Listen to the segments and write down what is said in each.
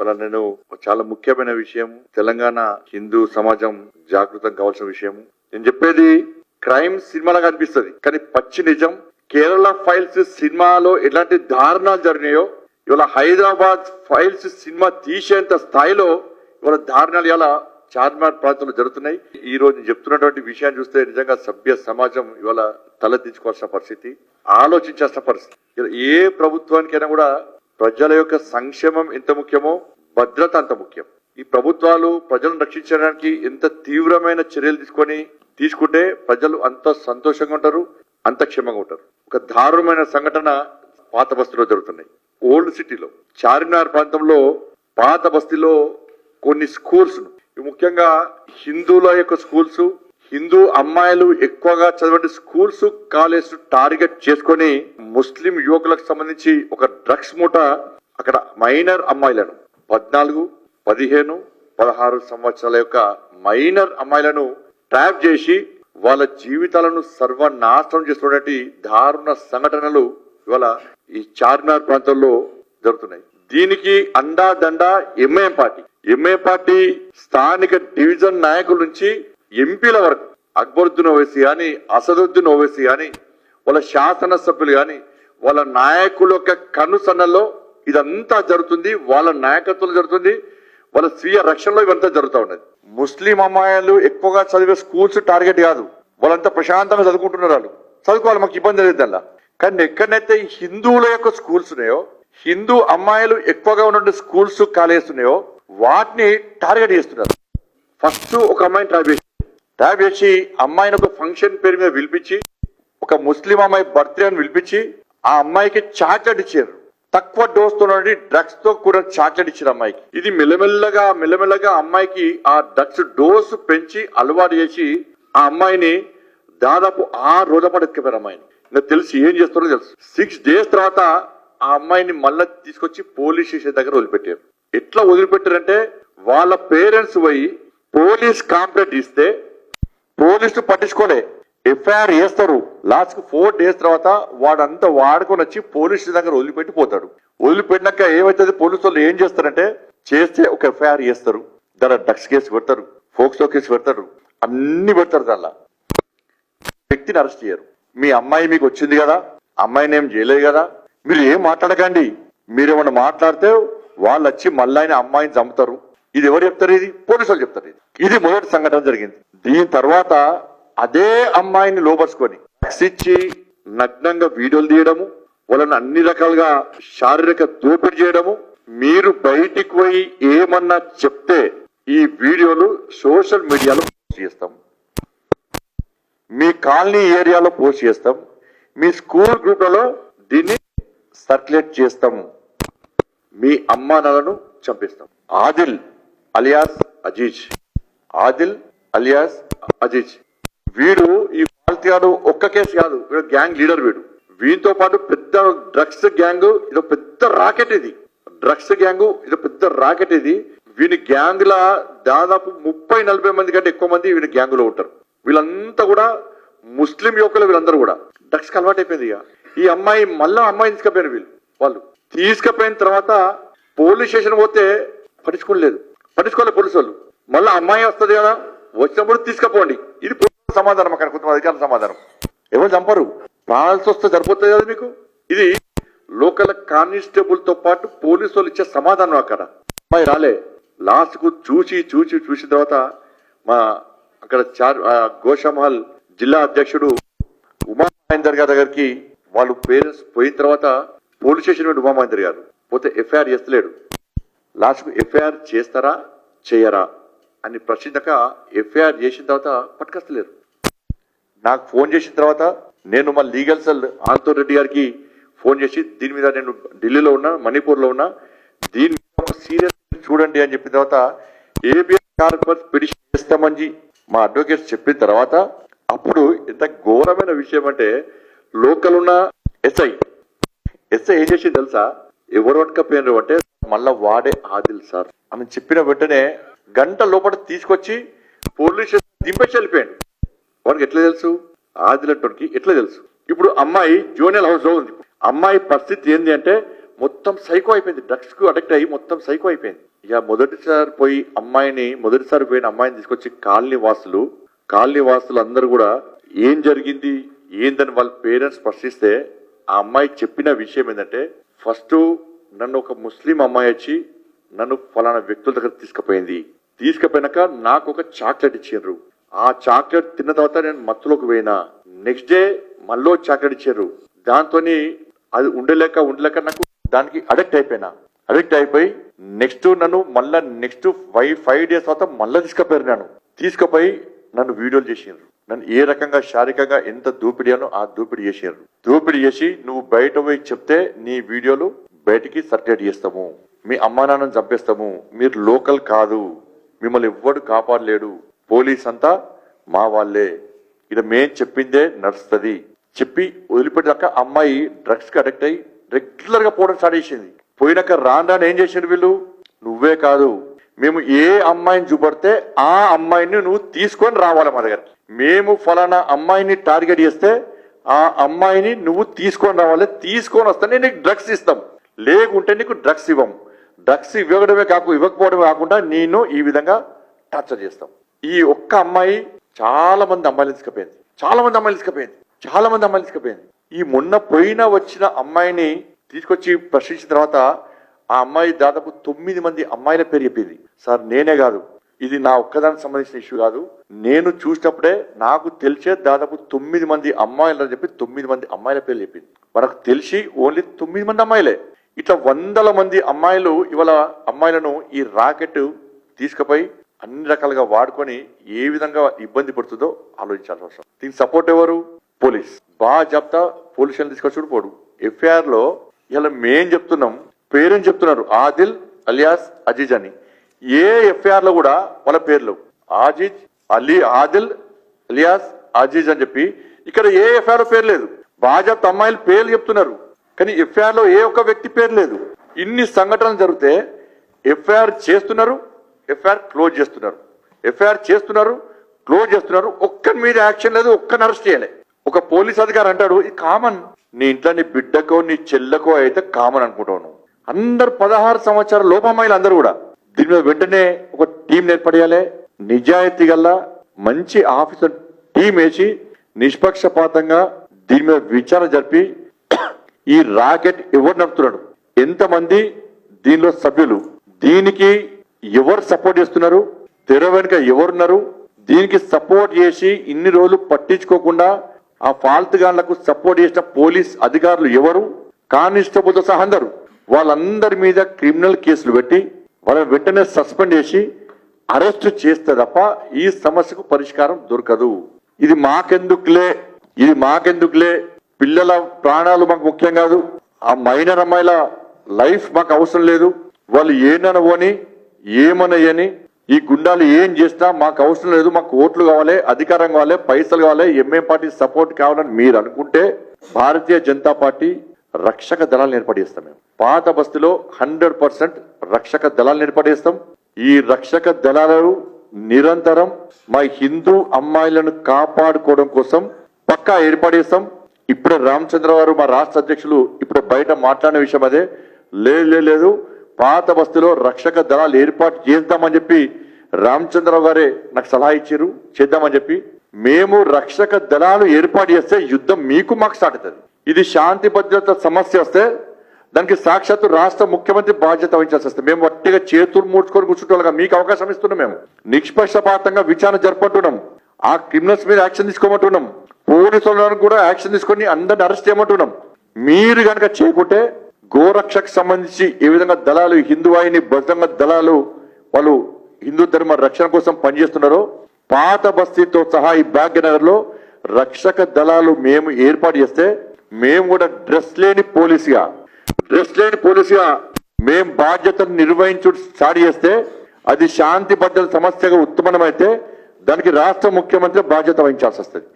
వల్ల నేను చాలా ముఖ్యమైన విషయం తెలంగాణ హిందూ సమాజం జాగృతం కావాల్సిన విషయం. నేను చెప్పేది క్రైమ్ సినిమాలాగా అనిపిస్తుంది కానీ పచ్చి నిజం. కేరళ ఫైల్స్ సినిమాలో ఎలాంటి దారుణాలు జరిగినాయో ఇవాళ హైదరాబాద్ ఫైల్స్ సినిమా తీసేంత స్థాయిలో ఇవాళ దారుణాలు ఇలా చార్మినార్ ప్రాంతంలో జరుగుతున్నాయి. ఈ రోజు చెప్తున్నటువంటి విషయాన్ని చూస్తే నిజంగా సభ్య సమాజం ఇవాళ తలదించుకోవాల్సిన పరిస్థితి ఆలోచించాల్సిన పరిస్థితి. ఏ ప్రభుత్వానికైనా కూడా ప్రజల యొక్క సంక్షేమం ఎంత ముఖ్యమో భద్రత అంత ముఖ్యం. ఈ ప్రభుత్వాలు ప్రజలను రక్షించడానికి ఎంత తీవ్రమైన చర్యలు తీసుకొని తీసుకుంటే ప్రజలు అంత సంతోషంగా ఉంటారు అంత క్షేమంగా ఉంటారు. ఒక దారుణమైన సంఘటన పాత బస్తీలో జరుగుతున్నాయి. ఓల్డ్ సిటీలో చార్మినార్ ప్రాంతంలో పాత బస్తీలో కొన్ని స్కూల్స్ ముఖ్యంగా హిందువుల యొక్క స్కూల్స్ హిందూ అమ్మాయిలు ఎక్కువగా చదివే స్కూల్స్ కాలేజ్ టార్గెట్ చేసుకొని ముస్లిం యువకులకు సంబంధించి ఒక డ్రగ్స్ మూట అక్కడ మైనర్ అమ్మాయిలను పద్నాలుగు పదిహేను పదహారు సంవత్సరాల యొక్క మైనర్ అమ్మాయిలను ట్రాప్ చేసి వాళ్ళ జీవితాలను సర్వనాశనం చేస్తున్నటువంటి దారుణ సంఘటనలు ఇవాళ ఈ చార్మినార్ ప్రాంతంలో జరుగుతున్నాయి. దీనికి అండా దండా ఎంఐఎం పార్టీ. ఎంఐఎం పార్టీ స్థానిక డివిజన్ నాయకుల నుంచి ఎంపీల వరకు అక్బరుద్దీన్ ఓవైసీ కానీ అసదుద్దీన్ ఓవైసీ కానీ వాళ్ళ శాసనసభ్యులు కానీ వాళ్ళ నాయకుల యొక్క కనుసన్నల్లో ఇదంతా జరుగుతుంది వాళ్ళ నాయకత్వంలో జరుగుతుంది వాళ్ళ స్వీయ రక్షణలో ఇవంతా జరుగుతూ ఉన్నది. ముస్లిం అమ్మాయిలు ఎక్కువగా చదివే స్కూల్స్ టార్గెట్ కాదు. వాళ్ళంతా ప్రశాంతంగా చదువుకుంటున్నారు వాళ్ళు. చదువుకోవాలి మాకు ఇబ్బంది లేదు అలా కానీ ఎక్కడైతే హిందువుల యొక్క స్కూల్స్ ఉన్నాయో హిందూ అమ్మాయిలు ఎక్కువగా ఉన్న స్కూల్స్ కాలేజెస్ ఉన్నాయో వాటిని టార్గెట్ చేస్తున్నారు. ఫస్ట్ ఒక అమ్మాయిని ట్రాప్ చేసి ట్రాప్ చేసి అమ్మాయిని ఒక ఫంక్షన్ పేరు మీద పిలిపించి ఒక ముస్లిం అమ్మాయి బర్త్డే అని పిలిపించి ఆ అమ్మాయికి చాక్లెట్ ఇచ్చారు. తక్కువ డోస్తో డ్రగ్స్తో కూడా చాక్లెట్ ఇచ్చారు అమ్మాయికి. ఇది మెల్లమెల్లగా మెల్లమెల్లగా అమ్మాయికి ఆ డ్రగ్స్ డోస్ పెంచి అలవాటు చేసి ఆ అమ్మాయిని దాదాపు ఆరు రోజుల పాటు ఎత్తుకపోయారు అమ్మాయిని. ఇంకా తెలిసి ఏం చేస్తారో తెలుసు. సిక్స్ డేస్ తర్వాత ఆ అమ్మాయిని మళ్ళా తీసుకొచ్చి పోలీస్ స్టేషన్ దగ్గర వదిలిపెట్టారు. ఎట్లా వదిలిపెట్టారంటే వాళ్ళ పేరెంట్స్ పోయి పోలీస్ కాంప్లైంట్ ఇస్తే పోలీసులు పట్టించుకోలే. ఎఫ్ఐఆర్ వేస్తారు లాస్ట్ ఫోర్ డేస్ తర్వాత వాడంతా వాడుకొని వచ్చి పోలీస్ దగ్గర వదిలిపెట్టి పోతాడు. వదిలిపెట్టినాక ఏమైతుంది? పోలీసు వాళ్ళు ఏం చేస్తారంటే చేస్తే ఒక ఎఫ్ఐఆర్ చేస్తారు. దాని డ్రగ్స్ కేసు పెడతారు. ఫోక్సో కేసు పెడతారు. అన్ని పెడతారు దానిలో. వ్యక్తిని అరెస్ట్ చేయరు. మీ అమ్మాయి మీకు వచ్చింది కదా? అమ్మాయిని ఏం చేయలేదు కదా? మీరు ఏం మాట్లాడకండి. మీరేమన్నా మాట్లాడితే వాళ్ళు వచ్చి మళ్ళీ అమ్మాయిని చంపుతారు. ఇది ఎవరు చెప్తారు ఇది? పోలీసు వాళ్ళు చెప్తారు ఇది. ఇది మొదటి సంఘటన జరిగింది. దీని తర్వాత అదే అమ్మాయిని లోపరుచుకొని ఇచ్చి నగ్నంగా వీడియోలు తీయడము వాళ్ళని అన్ని రకాలుగా శారీరక దోపిడీ చేయడము మీరు బయటికి పోయి ఏమన్నా చెప్తే ఈ వీడియోలు సోషల్ మీడియాలో పోస్ట్ చేస్తాం. మీ కాలనీ ఏరియాలో పోస్ట్ చేస్తాం. మీ స్కూల్ గ్రూప్లలో దీన్ని సర్క్యులేట్ చేస్తాము మీ అమ్మానాలను చంపిస్తాం. ఆదిల్ అలియాస్ అజీజ్. ఆదిల్ అలియాస్ అజీజ్. వీడు ఈ పాల్తిగాడు ఒక్క కేసు కాదు వీడు గ్యాంగ్ లీడర్ వీడు. వీటితో పాటు పెద్ద డ్రగ్స్ గ్యాంగ్ ఇది పెద్ద రాకెట్ ఇది. డ్రగ్స్ గ్యాంగ్ ఇది పెద్ద రాకెట్ ఇది. వీని గ్యాంగ్ లా దాదాపు ముప్పై నలభై మంది కంటే ఎక్కువ మంది వీని గ్యాంగ్లో ఉంటారు. వీళ్ళంతా కూడా ముస్లిం యువకులు వీళ్ళందరూ కూడా. డ్రగ్స్ అలవాటు అయిపోయింది ఇక. ఈ అమ్మాయి మళ్ళా అమ్మాయి తీసుకుపోయారు వీళ్ళు వాళ్ళు. తీసుకుపోయిన తర్వాత పోలీస్ స్టేషన్ పోతే పట్టించుకోలేదు. పట్టించుకోలేదు పోలీసు వాళ్ళు. మళ్ళీ అమ్మాయి వస్తుంది కదా వచ్చినప్పుడు తీసుకుపోండి. ఇది సమాధానం అక్కడ కొంత అధికారుల సమాధానం. ఎవరు చంపరు? ప్రాణాల్సి వస్తే సరిపోతుంది కదా మీకు? ఇది లోకల్ కానిస్టేబుల్తో పాటు పోలీసు వాళ్ళు ఇచ్చే సమాధానం అక్కడ. అమ్మాయి రాలే. లాస్ట్కు చూసి చూసి చూసిన తర్వాత మా అక్కడ చార్ ఆ గోషామహల్ జిల్లా అధ్యక్షుడు ఉమా మహేందర్ గారి దగ్గరికి వాళ్ళు పేరెంట్స్ పోయిన తర్వాత పోలీస్ స్టేషన్ నుండి ఉమా మహేందర్ గారు పోతే ఎఫ్ఐఆర్ చేస్తలేడు. లాస్ట్కు ఎఫ్ఐఆర్ చేస్తారా? చేయరా? అని ప్రశ్నించక ఎఫ్ఐఆర్ చేసిన తర్వాత పట్టుకొస్తలేరు. నాకు ఫోన్ చేసిన తర్వాత నేను మా లీగల్ సెల్ ఆంతో రెడ్డి గారికి ఫోన్ చేసి దీని మీద నేను ఢిల్లీలో ఉన్నా మణిపూర్లో ఉన్నా దీని మీద సీరియస్ చూడండి అని చెప్పిన తర్వాత ఏబిఎస్ కార్పొరేట్ పిటిషన్ చేస్తామని మా అడ్వకేట్స్ చెప్పిన తర్వాత అప్పుడు ఎంత ఘోరమైన విషయం అంటే లోకల్ ఉన్న ఎస్ఐ ఎస్ఐ ఏం చేసి తెలుసా? ఎవరు పట్టుకపోయినారు అంటే మళ్ళా వాడే ఆదిల్ సార్. ఆమె చెప్పిన వెంటనే గంట లోపల తీసుకొచ్చి పోలీస్ దింపేసి వెళ్ళిపోయాడు. వాడికి ఎట్లా తెలుసు? ఆదిలట్టుకి ఎట్లా తెలుసు? ఇప్పుడు అమ్మాయి జూనియర్ హౌస్లో ఉంది. అమ్మాయి పరిస్థితి ఏంటి అంటే మొత్తం సైకో అయిపోయింది. డ్రగ్స్కు అడిక్ట్ అయ్యి మొత్తం సైకో అయిపోయింది. ఇక మొదటిసారి పోయి అమ్మాయిని మొదటిసారి పోయిన అమ్మాయిని తీసుకొచ్చి కాలనీ వాసులు కాలనీ వాసులు అందరూ కూడా ఏం జరిగింది ఏందని వాళ్ళ పేరెంట్స్ ప్రశ్నిస్తే ఆ అమ్మాయి చెప్పిన విషయం ఏంటంటే ఫస్ట్ నన్ను ఒక ముస్లిం అమ్మాయి వచ్చి నన్ను ఫలానా వ్యక్తుల దగ్గర తీసుకుపోయింది. తీసుకుపోయినాక నాకు ఒక చాక్లెట్ ఇచ్చిండ్రు. ఆ చాక్లెట్ తిన్న తర్వాత నేను మత్తులోకి పోయినా. నెక్స్ట్ డే మళ్ళీ చాక్లెట్ ఇచ్చారు. దాంతోని అది ఉండలేక ఉండలేక నాకు దానికి అడిక్ట్ అయిపోయినా. అడిక్ట్ అయిపోయి నెక్స్ట్ నన్ను మళ్ళా నెక్స్ట్ ఫైవ్ ఫైవ్ డేస్ తర్వాత మళ్ళీ తీసుకుపోయారు నన్ను. తీసుకుపోయి నన్ను వీడియోలు చేసిండ్రు. నన్ను ఏ రకంగా శారీరకంగా ఎంత దూపిడి అనో ఆ దూపిడి చేసిండ్రు. దూపిడి చేసి నువ్వు బయట పోయి చెప్తే నీ వీడియోలు బయటికి సర్క్యులేట్ చేస్తాము. మీ అమ్మానాన్నని చంపేస్తాము. మీరు లోకల్ కాదు. మిమ్మల్ని ఎవ్వడు కాపాడలేడు. పోలీస్ అంతా మా వాళ్ళే. ఇక్కడ మేం చెప్పిందే నడుస్తుంది. చెప్పి వదిలిపెట్టాక అమ్మాయి డ్రగ్స్కి అడిక్ట్ అయ్యి రెగ్యులర్గా పోవడం స్టార్ట్ చేసింది. పోయినాక రాను ఏం చేసిండు వీళ్ళు? నువ్వే కాదు. మేము ఏ అమ్మాయిని చూపడితే ఆ అమ్మాయిని నువ్వు తీసుకొని రావాలి మా దగ్గర. మేము ఫలానా అమ్మాయిని టార్గెట్ చేస్తే ఆ అమ్మాయిని నువ్వు తీసుకొని రావాలి. తీసుకొని వస్తే నీకు డ్రగ్స్ ఇస్తాం. లేకుంటే నీకు డ్రగ్స్ ఇవ్వం. డ్రగ్స్ ఇవ్వడమే కాకు ఇవ్వకపోవడమే కాకుండా నేను ఈ విధంగా టార్చర్ చేస్తాం. ఈ ఒక్క అమ్మాయి చాలా మంది అమ్మాయిలు తీసుకుపోయింది. చాలా మంది అమ్మాయిలు తీసుకుపోయింది. చాలా మంది అమ్మాయిలు తీసుకుపోయింది. ఈ మొన్న పోయిన వచ్చిన అమ్మాయిని తీసుకొచ్చి ప్రశ్నించిన తర్వాత ఆ అమ్మాయి దాదాపు తొమ్మిది మంది అమ్మాయిల పేరు చెప్పింది. సార్ నేనే కాదు. ఇది నా ఒక్కదానికి సంబంధించిన ఇష్యూ కాదు. నేను చూసినప్పుడే నాకు తెలిసే దాదాపు తొమ్మిది మంది అమ్మాయిలు అని చెప్పి తొమ్మిది మంది అమ్మాయిల పేర్లు చెప్పింది. మనకు తెలిసి ఓన్లీ తొమ్మిది మంది అమ్మాయిలే. ఇట్లా వందల మంది అమ్మాయిలు ఇవాళ అమ్మాయిలను ఈ రాకెట్ తీసుకుపోయి అన్ని రకాలుగా వాడుకొని ఏ విధంగా ఇబ్బంది పడుతుందో ఆలోచించాల్సిన అవసరం. దీనికి సపోర్ట్ ఎవరు? పోలీస్. బాగా చెప్తా పోలీసులను తీసుకొచ్చి పోడు. ఎఫ్ఐఆర్లో ఇలా మేం చెప్తున్నాం పేరెంట్ చెప్తున్నారు ఆదిల్ అలియాస్ అజీజ్ అని. ఏ ఎఫ్ఐఆర్లో కూడా వాళ్ళ పేర్లు ఆజీజ్ అలీ ఆదిల్ అలియాస్ అజీజ్ అని చెప్పి ఇక్కడ ఏ ఎఫ్ఐఆర్ పేరు లేదు. బాజాప్త అమ్మాయిల పేర్లు చెప్తున్నారు కానీ ఎఫ్ఐఆర్లో ఏ ఒక్క వ్యక్తి పేరు లేదు. ఇన్ని సంఘటనలు జరిగితే ఎఫ్ఐఆర్ చేస్తున్నారు ఎఫ్ఐఆర్ క్లోజ్ చేస్తున్నారు. ఎఫ్ఐఆర్ చేస్తున్నారు క్లోజ్ చేస్తున్నారు. ఒక్కరి మీద యాక్షన్ లేదు ఒక్కరిని అరెస్ట్ చేయలే. ఒక పోలీస్ అధికారి అంటాడు ఇది కామన్. నీ ఇంట్లో నీ బిడ్డకో నీ చెల్లెకో అయితే కామన్ అనుకుంటావు అందరు పదహారు సంవత్సరాల లోపమ్మాయిలు అందరూ కూడా. దీని మీద వెంటనే ఒక టీం ఏర్పడేయాలి. నిజాయితీ గల్లా మంచి ఆఫీసర్ టీం వేసి నిష్పక్షపాతంగా దీని మీద విచారణ జరిపి ఈ రాకెట్ ఎవరు నడుపుతున్నాడు? ఎంతమంది దీనిలో సభ్యులు? దీనికి ఎవరు సపోర్ట్ చేస్తున్నారు? తెర వెనుక ఎవరున్నారు? దీనికి సపోర్ట్ చేసి ఇన్ని రోజులు పట్టించుకోకుండా ఆ ఫాల్ట్ గాన్లకు సపోర్ట్ చేసిన పోలీస్ అధికారులు ఎవరు? కానిస్టేబుల్తో సహా అందరు. వాళ్ళందరి మీద క్రిమినల్ కేసులు పెట్టి వాళ్ళని వెంటనే సస్పెండ్ చేసి అరెస్ట్ చేస్తే తప్ప ఈ సమస్యకు పరిష్కారం దొరకదు. ఇది మాకెందుకులే? ఇది మాకెందుకులే? పిల్లల ప్రాణాలు మాకు ముఖ్యం కాదు. ఆ మైనర్ అమ్మాయిల లైఫ్ మాకు అవసరం లేదు. వాళ్ళు ఏననవని ఏమనయ్యని ఈ గుండాలు ఏం చేసినా మాకు అవసరం లేదు మాకు ఓట్లు కావాలి అధికారం కావాలి పైసలు కావాలి ఎంఏ పార్టీ సపోర్ట్ కావాలని మీరు అనుకుంటే భారతీయ జనతా పార్టీ రక్షక దళాలు ఏర్పడేస్తాం మేము. పాత బస్తీలో హండ్రెడ్ పర్సెంట్ రక్షక దళాలు ఏర్పడేస్తాం ఈ రక్షక దళాలు నిరంతరం మా హిందూ అమ్మాయిలను కాపాడుకోవడం కోసం పక్కా ఏర్పడేస్తాం ఇప్పుడే రామచంద్ర గారు మా రాష్ట్ర అధ్యక్షులు ఇప్పుడు బయట మాట్లాడిన విషయం అదే. లేదు లేదు, లేదు. పాత బస్తీలో రక్షక దళాలు ఏర్పాటు చేద్దామని చెప్పి రామచంద్రరావు గారే నాకు సలహా ఇచ్చారు చేద్దామని చెప్పి. మేము రక్షక దళాలు ఏర్పాటు చేస్తే యుద్ధం మీకు మాకు స్టార్ట్ అవుతుంది. ఇది శాంతి భద్రత సమస్య వస్తే దానికి సాక్షాత్తు రాష్ట్ర ముఖ్యమంత్రి బాధ్యత వహించాల్సి వస్తుంది. మేము వట్టిగా చేతులు మూడ్చుకొని కూర్చుంటే మీకు అవకాశం ఇస్తున్నాం మేము. నిష్పక్షపాతంగా విచారణ జరపంటున్నాం ఆ క్రిమినల్స్ మీద యాక్షన్ తీసుకోమంటున్నాం. పోలీసులను కూడా యాక్షన్ తీసుకొని అందరిని అరెస్ట్ చేయమంటున్నాం. మీరు కనుక చేయకుంటే గోరక్షకు సంబంధించి ఏ విధంగా దళాలు హిందువాయిని బజరంగ దళాలు వాళ్ళు హిందూ ధర్మ రక్షణ కోసం పనిచేస్తున్నారో పాత బస్తీతో సహా ఈ భాగ్యనగర్లో రక్షక దళాలు మేము ఏర్పాటు చేస్తే మేము కూడా డ్రెస్ లేని పోలీసుగా డ్రెస్ లేని పోలీసుగా మేం బాధ్యతను నిర్వహించు స్టార్ట్ చేస్తే అది శాంతి భద్రత సమస్యగా ఉత్తమనమైతే దానికి రాష్ట్ర ముఖ్యమంత్రి బాధ్యత వహించాల్సి వస్తుంది.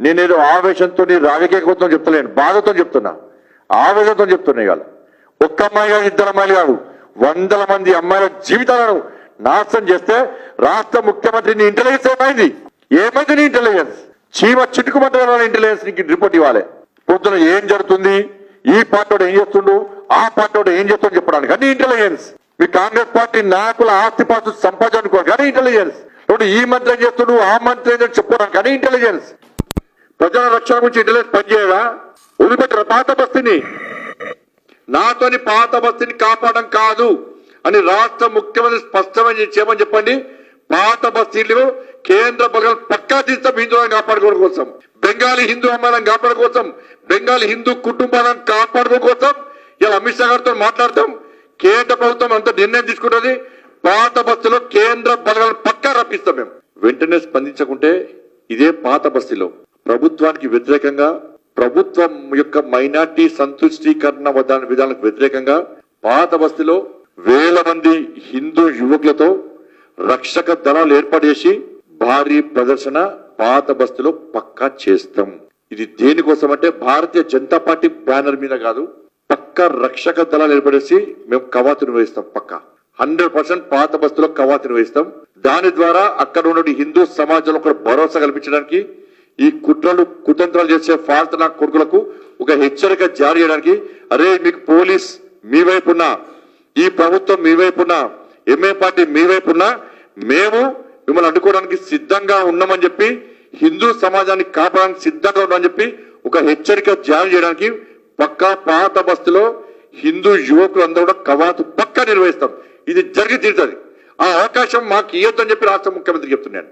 నేనేదో ఆవేశంతో రాజకీయ కోసం చెప్తలేను బాధతో చెప్తున్నా. ఆవేశంతో చెప్తున్నా ఇవాళ. ఒక్క అమ్మాయి కాదు ఇద్దరు అమ్మాయిలు కాదు. వందల మంది అమ్మాయిల జీవితాలను నాశనం చేస్తే రాష్ట్ర ముఖ్యమంత్రిని ఇంటెలిజెన్స్ ఏమైంది? ఏమైంది నీ ఇంటెలిజెన్స్ చీమ చిటుకుమంటే ఇంటెలిజెన్స్ నీకు రిపోర్ట్ ఇవ్వాలి. పొద్దున ఏం జరుగుతుంది? ఈ పార్టీ ఏం చేస్తుండు? ఆ పార్టీ ఏం చేస్తుండో చెప్పడానికి? అన్ని ఇంటెలిజెన్స్ మీ కాంగ్రెస్ పార్టీ నాయకుల ఆస్తిపాస్తు సంపాదించుకో కానీ ఇంటెలిజెన్స్ ఈ మంత్రి ఏం చేస్తుండు? ఆ మంత్రి ఏం చెప్పడానికి కానీ ఇంటెలిజెన్స్ ప్రజల రక్షణ గురించి ఇంటెలిజెన్స్ పనిచేయవా వదిలిపెట్టరు పాత బస్తిని? నాతోని పాత బస్తీని కాపాడడం కాదు అని రాష్ట్ర ముఖ్యమంత్రి స్పష్టమని చేయమని చెప్పండి. పాత బస్తీలు కేంద్ర బలగాలు పక్కా తీస్తాం హిందువులను కాపాడుకోవడం కోసం. బెంగాలీ హిందూ అమ్మాయిలను కాపాడడం కోసం. బెంగాలీ హిందూ కుటుంబాలను కాపాడుకోవడం కోసం ఇలా అమిత్ షా గారితో మాట్లాడతాం. కేంద్ర ప్రభుత్వం అంత నిర్ణయం తీసుకుంటుంది. పాత బస్సులో కేంద్ర బలగాలను పక్కా రప్పిస్తాం మేము. వెంటనే స్పందించకుంటే ఇదే పాత బస్తీలో. ప్రభుత్వానికి వ్యతిరేకంగా ప్రభుత్వం యొక్క మైనార్టీ సంతుష్టీకరణ విధాన విధానాలకు వ్యతిరేకంగా పాత బస్తీలో వేల మంది హిందూ యువకులతో రక్షక దళాలు ఏర్పడేసి భారీ ప్రదర్శన పాత బస్తీలో పక్కా చేస్తాం. ఇది దేనికోసం అంటే భారతీయ జనతా పార్టీ బ్యానర్ మీద కాదు పక్క రక్షక దళాలు ఏర్పడేసి మేము కవాతును వేస్తాం పక్క. హండ్రెడ్ పర్సెంట్ పాత బస్తీలో కవాతును వేస్తాం దాని ద్వారా అక్కడ ఉన్న హిందూ సమాజంలో ఒక భరోసా కల్పించడానికి ఈ కుట్రలు కుతంత్రాలు చేసే ఫాల్తనా కొడుకులకు ఒక హెచ్చరిక జారీ చేయడానికి అరే మీకు పోలీస్ మీ వైపున్న ఈ ప్రభుత్వం మీ వైపున్న ఎంఏ పార్టీ మీ వైపున్న మేము మిమ్మల్ని అడ్డుకోవడానికి సిద్ధంగా ఉన్నామని చెప్పి హిందూ సమాజాన్ని కాపాడడానికి సిద్ధంగా ఉన్నామని చెప్పి ఒక హెచ్చరిక జారీ చేయడానికి పక్కా పాత బస్సులో హిందూ యువకులందరూ కూడా కవాతు పక్కా నిర్వహిస్తాం. ఇది జరిగి తీరుతుంది. ఆ అవకాశం మాకు ఇవ్వద్దని చెప్పి రాష్ట్ర ముఖ్యమంత్రి చెప్తున్నాను